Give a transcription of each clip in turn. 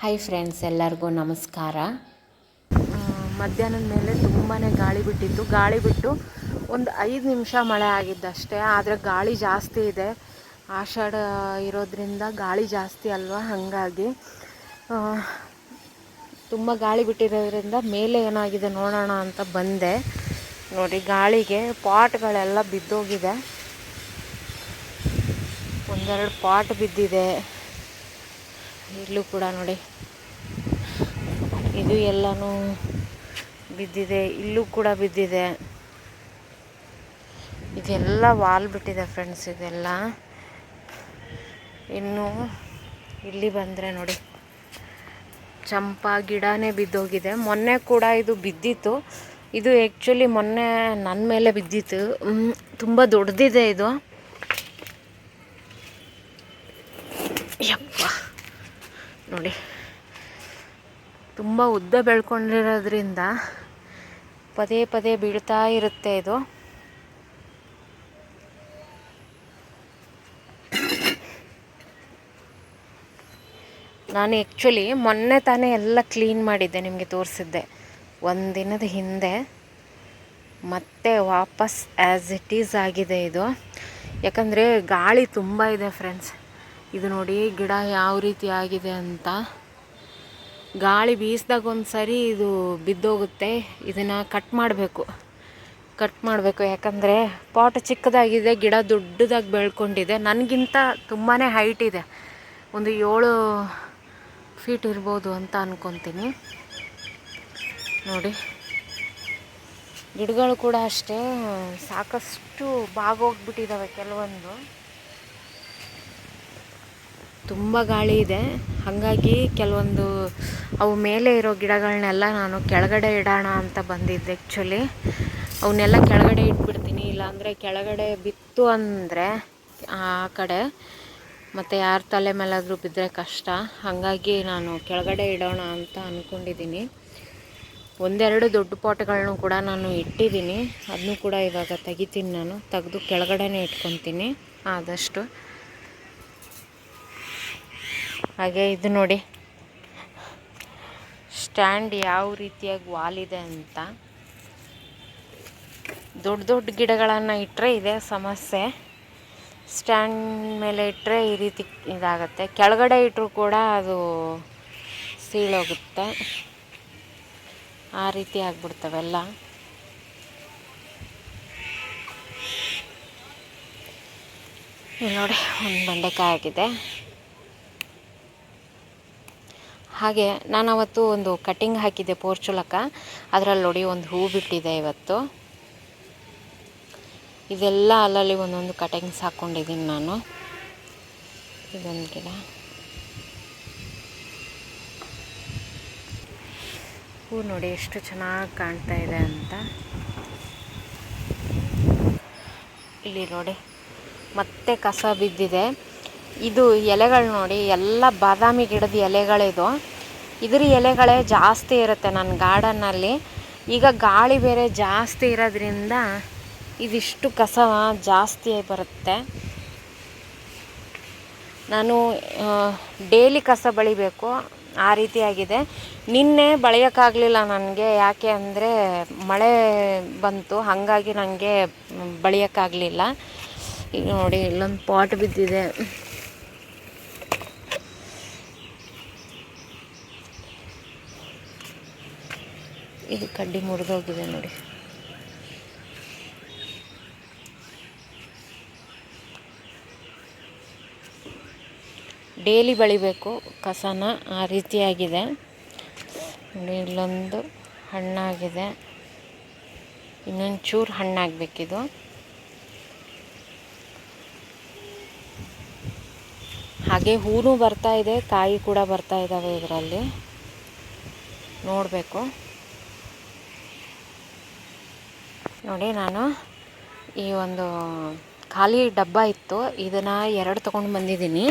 Hi friends ಎಲ್ಲರಿಗೂ ನಮಸ್ಕಾರ. ಮಧ್ಯಾಹ್ನದ ಮೇಲೆ ತುಂಬಾ ಗಾಳಿ ಬಿಟ್ಟಿತ್ತು. ಗಾಳಿ ಬಿಟ್ಟು ಒಂದು ಐದು ನಿಮಿಷ ಮಳೆ ಆಗಿದ್ದಷ್ಟೇ, ಆದರೆ ಗಾಳಿ ಜಾಸ್ತಿ ಇದೆ. ಆಷಾಢ ಇರೋದ್ರಿಂದ ಗಾಳಿ ಜಾಸ್ತಿ ಅಲ್ವಾ? ಹಾಗಾಗಿ ತುಂಬ ಗಾಳಿ ಬಿಟ್ಟಿರೋದ್ರಿಂದ ಮೇಲೆ ಏನಾಗಿದೆ ನೋಡೋಣ ಅಂತ ಬಂದೆ. ನೋಡಿ, ಗಾಳಿಗೆ ಪಾಟ್ಗಳೆಲ್ಲ ಬಿದ್ದೋಗಿದೆ. ಒಂದೆರಡು ಪಾಟ್ ಬಿದ್ದಿದೆ. ಇಲ್ಲೂ ಕೂಡ ನೋಡಿ. ಇದು ಎಲ್ಲನೂ ಬಿದ್ದಿದೆ, ಇಲ್ಲೂ ಕೂಡ ಬಿದ್ದಿದೆ. ಇದೆಲ್ಲ ವಾಲ್ ಬಿಟ್ಟಿದೆ ಫ್ರೆಂಡ್ಸ್, ಇದೆಲ್ಲ. ಇನ್ನು ಇಲ್ಲಿ ಬಂದರೆ ನೋಡಿ. ಚಂಪಾ ಗಿಡನೇ ಬಿದ್ದೋಗಿದೆ. ಮೊನ್ನೆ ಕೂಡ ಇದು ಬಿದ್ದಿತ್ತು. ಇದು ಆ್ಯಕ್ಚುಲಿ ಮೊನ್ನೆ ನನ್ನ ಮೇಲೆ ಬಿದ್ದಿತ್ತು. ತುಂಬ ದೊಡ್ಡದಿದೆ ಇದು. ನೋಡಿ. ತುಂಬ ಉದ್ದ ಬೆಳ್ಕೊಂಡಿರೋದ್ರಿಂದ ಪದೇ ಪದೇ ಬೀಳ್ತಾ ಇರುತ್ತೆ ಇದು. ನಾನು ಆ್ಯಕ್ಚುಲಿ ಮೊನ್ನೆ ತಾನೇ ಎಲ್ಲ ಕ್ಲೀನ್ ಮಾಡಿದ್ದೆ ನಿಮಗೆ ತೋರಿಸಿದ್ದೆ. ಒಂದು ದಿನದ ಹಿಂದೆ ಮತ್ತೆ ವಾಪಸ್ ಆ್ಯಸ್ ಇಟ್ ಈಸ್ ಆಗಿದೆ ಇದು. ಯಾಕಂದರೆ ಗಾಳಿ ತುಂಬ ಇದೆ ಫ್ರೆಂಡ್ಸ್ ಇದು ನೋಡಿ, ಗಿಡ ಯಾವ ರೀತಿ ಆಗಿದೆ ಅಂತ. ಗಾಳಿ ಬೀಸಿದಾಗ ಒಂದು ಸರಿ ಇದು ಬಿದ್ದೋಗುತ್ತೆ. ಇದನ್ನು ಕಟ್ ಮಾಡಬೇಕು. ಕಟ್ ಮಾಡಬೇಕು. ಯಾಕಂದರೆ ಪಾಟ್ ಚಿಕ್ಕದಾಗಿದೆ, ಗಿಡ ದೊಡ್ಡದಾಗಿ ಬೆಳ್ಕೊಂಡಿದೆ. ನನಗಿಂತ ತುಂಬಾ ಹೈಟ್ ಇದೆ. ಒಂದು ಏಳು ಫೀಟ್ ಇರ್ಬೋದು ಅಂತ ಅಂದ್ಕೊತೀನಿ ನೋಡಿ. ಗಿಡಗಳು ಕೂಡ ಅಷ್ಟೇ, ಸಾಕಷ್ಟು ಬಾಗೋಗ್ಬಿಟ್ಟಿದ್ದಾವೆ ಕೆಲವೊಂದು. ತುಂಬ ಗಾಳಿ ಇದೆ. ಹಾಗಾಗಿ ಕೆಲವೊಂದು ಅವು ಮೇಲೆ ಇರೋ ಗಿಡಗಳನ್ನೆಲ್ಲ ನಾನು ಕೆಳಗಡೆ ಇಡೋಣ ಅಂತ ಬಂದಿದ್ದೆ ಆ್ಯಕ್ಚುಲಿ ಅವನ್ನೆಲ್ಲ ಕೆಳಗಡೆ ಇಟ್ಬಿಡ್ತೀನಿ, ಇಲ್ಲಾಂದರೆ ಕೆಳಗಡೆ ಬಿತ್ತು ಅಂದರೆ ಆ ಕಡೆ ಮತ್ತು ಯಾರ ತಲೆ ಮೇಲಾದರೂ ಬಿದ್ದರೆ ಕಷ್ಟ. ಹಾಗಾಗಿ ನಾನು ಕೆಳಗಡೆ ಇಡೋಣ ಅಂತ ಅಂದ್ಕೊಂಡಿದ್ದೀನಿ ಒಂದೆರಡು ದೊಡ್ಡ ಪಾಟ್ಗಳನ್ನು ಕೂಡ ನಾನು ಇಟ್ಟಿದ್ದೀನಿ. ಅದನ್ನು ಕೂಡ ಇವಾಗ ತೆಗಿತೀನಿ ನಾನು. ತೆಗೆದು ಕೆಳಗಡೆನೇ ಇಟ್ಕೊತೀನಿ. ಆದಷ್ಟು. ಹಾಗೆ ಇದು ನೋಡಿ. ಸ್ಟ್ಯಾಂಡ್ ಯಾವ ರೀತಿಯಾಗಿ ವಾಲಿದೆ ಅಂತ. ದೊಡ್ಡ ದೊಡ್ಡ ಗಿಡಗಳನ್ನು ಇಟ್ಟರೆ ಇದೆ ಸಮಸ್ಯೆ. ಸ್ಟ್ಯಾಂಡ್ ಮೇಲೆ ಇಟ್ಟರೆ ಈ ರೀತಿ ಇದಾಗುತ್ತೆ. ಕೆಳಗಡೆ ಇಟ್ಟರು ಕೂಡ ಅದು ಸೀಳೋಗುತ್ತೆ ಆ ರೀತಿ ಆಗ್ಬಿಡ್ತವೆಲ್ಲ ನೋಡಿ, ಒಂದು ಬಂಡೆಕಾಯಿ ಆಗಿದೆ. ಹಾಗೆ ನಾನು ಅವತ್ತು ಒಂದು ಕಟಿಂಗ್ ಹಾಕಿದ್ದೆ ಪೋರ್ಚುಲಕ ಅದರಲ್ಲಿ ನೋಡಿ ಒಂದು ಹೂ ಬಿಟ್ಟಿದೆ ಇವತ್ತು. ಇದೆಲ್ಲ ಅಲ್ಲಲ್ಲಿ ಒಂದೊಂದು ಕಟಿಂಗ್ಸ್ ಹಾಕ್ಕೊಂಡಿದ್ದೀನಿ ನಾನು. ಇದೊಂದು ಗಿಡ. ಹೂ ನೋಡಿ ಎಷ್ಟು ಚೆನ್ನಾಗಿ ಕಾಣ್ತಾ ಇದೆ ಅಂತ. ಇಲ್ಲಿ ನೋಡಿ, ಮತ್ತೆ ಕಸ ಬಿದ್ದಿದೆ. ಇದು ಎಲೆಗಳು ನೋಡಿ, ಎಲ್ಲ ಬಾದಾಮಿ ಗಿಡದ ಎಲೆಗಳಿದು. ಇದ್ರ ಎಲೆಗಳೇ ಜಾಸ್ತಿ ಇರುತ್ತೆ ನನ್ನ ಗಾರ್ಡನ್ನಲ್ಲಿ. ಈಗ ಗಾಳಿ ಬೇರೆ ಜಾಸ್ತಿ ಇರೋದ್ರಿಂದ ಇದಿಷ್ಟು ಕಸ ಜಾಸ್ತಿ ಬರುತ್ತೆ. ನಾನು ಡೈಲಿ ಕಸ ಬಳಿಬೇಕು. ಆ ರೀತಿಯಾಗಿದೆ ನಿನ್ನೆ ಬಳಿಯೋಕ್ಕಾಗಲಿಲ್ಲ ನನಗೆ. ಯಾಕೆ ಅಂದರೆ ಮಳೆ ಬಂತು. ಹಾಗಾಗಿ ನನಗೆ ಬಳಿಯೋಕ್ಕಾಗಲಿಲ್ಲ. ಈಗ ನೋಡಿ ಇಲ್ಲೊಂದು ಪಾಟ್ ಬಿದ್ದಿದೆ. ಇದು ಕಡ್ಡಿ ಮುರಿದೋಗಿದೆ ನೋಡಿ. ಡೇಲಿ ಬಳಿಬೇಕು ಕಸನ, ಆ ರೀತಿಯಾಗಿದೆ. ನೋಡಿ, ಇಲ್ಲೊಂದು ಹಣ್ಣಾಗಿದೆ. ಇನ್ನೊಂದು ಚೂರು ಹಣ್ಣಾಗಬೇಕಿದು. ಹಾಗೆ ಹೂವು ಬರ್ತಾ ಇದೆ, ಕಾಯಿ ಕೂಡ ಬರ್ತಾ ಇದ್ದಾವೆ ಇದರಲ್ಲಿ. ನೋಡಬೇಕು. ನೋಡಿ ನಾನು ಈ ಒಂದು ಖಾಲಿ ಡಬ್ಬ ಇತ್ತು. ಇದನ್ನು ಎರಡು ತೊಗೊಂಡು ಬಂದಿದ್ದೀನಿ.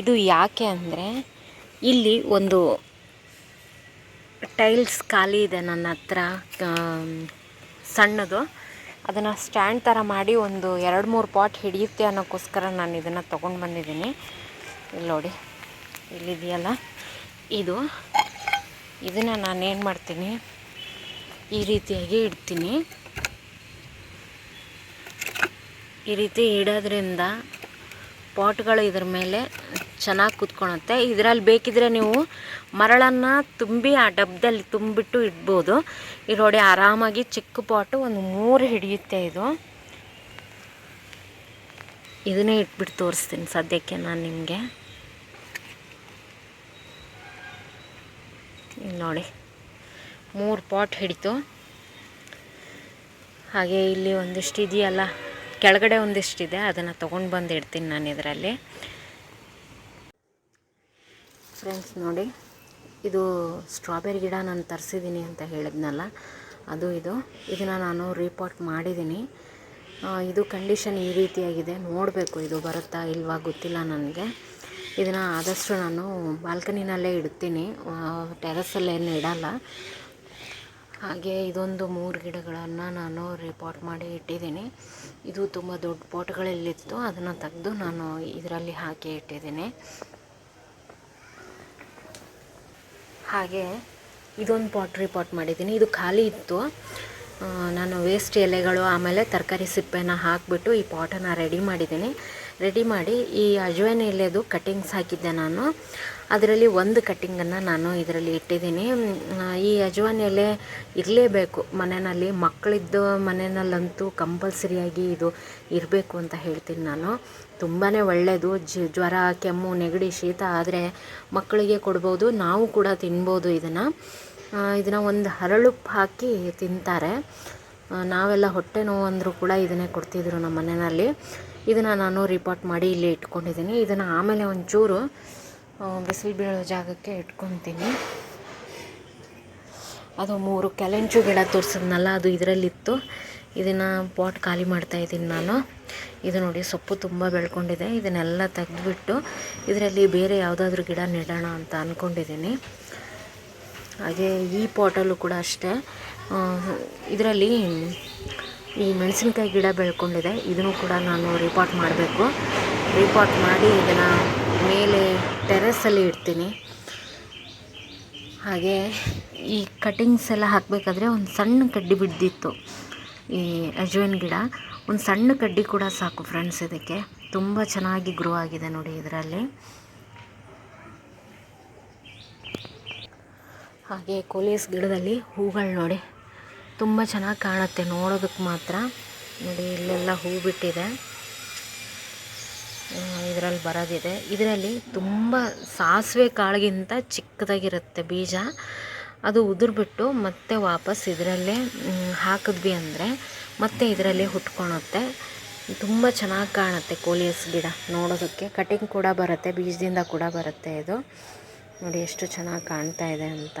ಇದು ಯಾಕೆ ಅಂದರೆ ಇಲ್ಲಿ ಒಂದು ಟೈಲ್ಸ್ ಖಾಲಿ ಇದೆ ನನ್ನ ಹತ್ರ ಸಣ್ಣದು. ಅದನ್ನು ಸ್ಟ್ಯಾಂಡ್ ಥರ ಮಾಡಿ ಒಂದು ಎರಡು ಮೂರು ಪಾಟ್ ಹಿಡಿಯುತ್ತೆ ಅನ್ನೋಕ್ಕೋಸ್ಕರ ನಾನು ಇದನ್ನು ತೊಗೊಂಡು ಬಂದಿದ್ದೀನಿ. ಇಲ್ಲಿ ನೋಡಿ ಇಲ್ಲಿದೆಯಲ್ಲ ಇದು, ಇದನ್ನು ನಾನೇನು ಮಾಡ್ತೀನಿ, ಈ ರೀತಿಯಾಗಿ ಇಡ್ತೀನಿ. ಈ ರೀತಿ ಇಡೋದ್ರಿಂದ ಪಾಟ್ಗಳು ಇದ್ರ ಮೇಲೆ ಚೆನ್ನಾಗಿ ಕೂತ್ಕೊಳುತ್ತೆ. ಇದರಲ್ಲಿ ಬೇಕಿದ್ರೆ ನೀವು ಮರಳನ್ನು ತುಂಬಿ ಆ ಡಬ್ಬದಲ್ಲಿ ತುಂಬಿಟ್ಟು ಇಡ್ಬೋದು. ಈ ನೋಡಿ ಆರಾಮಾಗಿ ಚಿಕ್ಕ ಪಾಟು ಒಂದು ಮೂರು ಹಿಡಿಯುತ್ತೆ ಇದು. ಇದನ್ನೇ ಇಟ್ಬಿಟ್ಟು ತೋರಿಸ್ತೀನಿ ಸದ್ಯಕ್ಕೆ ನಾನು ನಿಮಗೆ. ಇಲ್ಲಿ ನೋಡಿ, ಮೂರು ಪಾಟ್ ಹಿಡಿತು. ಹಾಗೆ ಇಲ್ಲಿ ಒಂದಿಷ್ಟು ಇದೆಯಲ್ಲ? ಕೆಳಗಡೆ ಒಂದಿಷ್ಟಿದೆ, ಅದನ್ನು ತೊಗೊಂಡು ಬಂದು ಇಡ್ತೀನಿ ನಾನು ಇದರಲ್ಲಿ. ಫ್ರೆಂಡ್ಸ್ ನೋಡಿ, ಇದು ಸ್ಟ್ರಾಬೆರಿ ಗಿಡ ನಾನು ತರಿಸಿದ್ದೀನಿ ಅಂತ ಹೇಳಿದ್ನಲ್ಲ, ಅದು ಇದು. ಇದನ್ನು ನಾನು ರಿಪೋರ್ಟ್ ಮಾಡಿದ್ದೀನಿ ಇದು ಕಂಡೀಷನ್ ಈ ರೀತಿಯಾಗಿದೆ, ನೋಡಬೇಕು ಇದು ಬರುತ್ತಾ ಇಲ್ವಾ ಗೊತ್ತಿಲ್ಲ ನನಗೆ. ಇದನ್ನು ಆದಷ್ಟು ನಾನು ಬಾಲ್ಕನಿನಲ್ಲೇ ಇಡ್ತೀನಿ. ಟೆರಸಲ್ಲೇನು ಇಡಲ್ಲ. ಹಾಗೆ ಇದೊಂದು ಮೂರು ಗಿಡಗಳನ್ನು ನಾನು ರಿಪೋರ್ಟ್ ಮಾಡಿ ಇಟ್ಟಿದ್ದೀನಿ. ಇದು ತುಂಬ ದೊಡ್ಡ ಪಾಟ್ಗಳಲ್ಲಿತ್ತು ಅದನ್ನು ತೆಗೆದು ನಾನು ಇದರಲ್ಲಿ ಹಾಕಿ ಇಟ್ಟಿದ್ದೀನಿ. ಹಾಗೆ ಇದೊಂದು ಪಾಟ್ ರಿಪೋರ್ಟ್ ಮಾಡಿದ್ದೀನಿ. ಇದು ಖಾಲಿ ಇತ್ತು. ನಾನು ವೇಸ್ಟ್ ಎಲೆಗಳು, ಆಮೇಲೆ ತರಕಾರಿ ಸಿಪ್ಪೆನ ಹಾಕಿಬಿಟ್ಟು ಈ ಪಾಟನ್ನು ರೆಡಿ ಮಾಡಿದ್ದೀನಿ. ರೆಡಿ ಮಾಡಿ ಈ ಅಜ್ವೈನ್ ಎಲೆದು ಕಟ್ಟಿಂಗ್ಸ್ ಹಾಕಿದ್ದೆ ನಾನು. ಅದರಲ್ಲಿ ಒಂದು ಕಟ್ಟಿಂಗನ್ನು ನಾನು ಇದರಲ್ಲಿ ಇಟ್ಟಿದ್ದೀನಿ. ಈ ಅಜವಾನ ಎಲೆ ಇರಲೇಬೇಕು. ಮನೆಯಲ್ಲಿ ಮಕ್ಕಳಿದ್ದು ಮನೆಯಲ್ಲಂತೂ ಕಂಪಲ್ಸರಿಯಾಗಿ ಇದು ಇರಬೇಕು ಅಂತ ಹೇಳ್ತೀನಿ ನಾನು. ತುಂಬಾ ಒಳ್ಳೆಯದು ಜ್ವರ, ಕೆಮ್ಮು, ನೆಗಡಿ, ಶೀತ ಆದರೆ ಮಕ್ಕಳಿಗೆ ಕೊಡ್ಬೋದು. ನಾವು ಕೂಡ ತಿನ್ಬೋದು ಇದನ್ನು. ಇದನ್ನು ಒಂದು ಹರಳುಪ್ಪು ಹಾಕಿ ತಿಂತಾರೆ. ನಾವೆಲ್ಲ ಹೊಟ್ಟೆ ನೋವು ಅಂದರೂ ಕೂಡ ಇದನ್ನೇ ಕೊಡ್ತಿದ್ರು ನಮ್ಮ ಮನೆಯಲ್ಲಿ. ಇದನ್ನು ನಾನು ರಿಪೋರ್ಟ್ ಮಾಡಿ ಇಲ್ಲಿ ಇಟ್ಕೊಂಡಿದ್ದೀನಿ. ಇದನ್ನು ಆಮೇಲೆ ಒಂಚೂರು ಬಿಸಿಲು ಬೀಳೋ ಜಾಗಕ್ಕೆ ಇಟ್ಕೊತೀನಿ. ಅದು ಮೂರು ಕೆಲೆಂಚು ಗಿಡ ತೋರಿಸಿದ್ನಲ್ಲ, ಅದು ಇದರಲ್ಲಿತ್ತು. ಇದನ್ನು ಪಾಟ್ ಖಾಲಿ ಮಾಡ್ತಾ ಇದ್ದೀನಿ ನಾನು. ಇದು ನೋಡಿ ಸೊಪ್ಪು ತುಂಬ ಬೆಳ್ಕೊಂಡಿದೆ. ಇದನ್ನೆಲ್ಲ ತೆಗೆದುಬಿಟ್ಟು ಇದರಲ್ಲಿ ಬೇರೆ ಯಾವುದಾದ್ರೂ ಗಿಡ ನೆಡೋಣ ಅಂತ ಅಂದ್ಕೊಂಡಿದ್ದೀನಿ ಹಾಗೆ ಈ ಪಾಟಲ್ಲೂ ಕೂಡ ಅಷ್ಟೇ. ಇದರಲ್ಲಿ ಈ ಮೆಣಸಿನ್ಕಾಯಿ ಗಿಡ ಬೆಳ್ಕೊಂಡಿದೆ. ಇದನ್ನು ಕೂಡ ನಾನು ರಿಪೋರ್ಟ್ ಮಾಡಬೇಕು. ರಿಪೋರ್ಟ್ ಮಾಡಿ ಇದನ್ನು ಮೇಲೆ ಟೆರೆಸಲ್ಲಿ ಇಡ್ತೀನಿ. ಹಾಗೆ ಈ ಕಟಿಂಗ್ಸ್ ಎಲ್ಲ ಹಾಕಬೇಕಾದ್ರೆ ಒಂದು ಸಣ್ಣ ಕಡ್ಡಿ ಬಿದ್ದಿತ್ತು ಈ ಅಜ್ವೈನ್ ಗಿಡ. ಒಂದು ಸಣ್ಣ ಕಡ್ಡಿ ಕೂಡ ಸಾಕು ಫ್ರೆಂಡ್ಸ್ ಇದಕ್ಕೆ. ತುಂಬ ಚೆನ್ನಾಗಿ ಗ್ರೋ ಆಗಿದೆ ನೋಡಿ ಇದರಲ್ಲಿ. ಹಾಗೆ ಕೋಲಿಯಸ್ ಗಿಡದಲ್ಲಿ ಹೂಗಳು ನೋಡಿ. ತುಂಬ ಚೆನ್ನಾಗಿ ಕಾಣುತ್ತೆ ನೋಡೋದಕ್ಕೆ ಮಾತ್ರ. ನೋಡಿ, ಇಲ್ಲೆಲ್ಲ ಹೂ ಬಿಟ್ಟಿದೆ. ಇದರಲ್ಲಿ ಬರೋದಿದೆ. ಇದರಲ್ಲಿ ತುಂಬ ಸಾಸಿವೆ ಕಾಳಿಗಿಂತ ಚಿಕ್ಕದಾಗಿರುತ್ತೆ ಬೀಜ. ಅದು ಉದುರ್ಬಿಟ್ಟು ಮತ್ತೆ ವಾಪಸ್ ಇದರಲ್ಲೇ ಹಾಕಿದ್ವಿ ಅಂದರೆ ಮತ್ತೆ ಇದರಲ್ಲಿ ಹುಟ್ಕೊಳುತ್ತೆ. ತುಂಬ ಚೆನ್ನಾಗಿ ಕಾಣುತ್ತೆ ಕೋಲಿಯಸ್ ಗಿಡ ನೋಡೋದಕ್ಕೆ. ಕಟಿಂಗ್ ಕೂಡ ಬರುತ್ತೆ, ಬೀಜದಿಂದ ಕೂಡ ಬರುತ್ತೆ ಇದು. ನೋಡಿ, ಎಷ್ಟು ಚೆನ್ನಾಗಿ ಕಾಣ್ತಾ ಇದೆ ಅಂತ.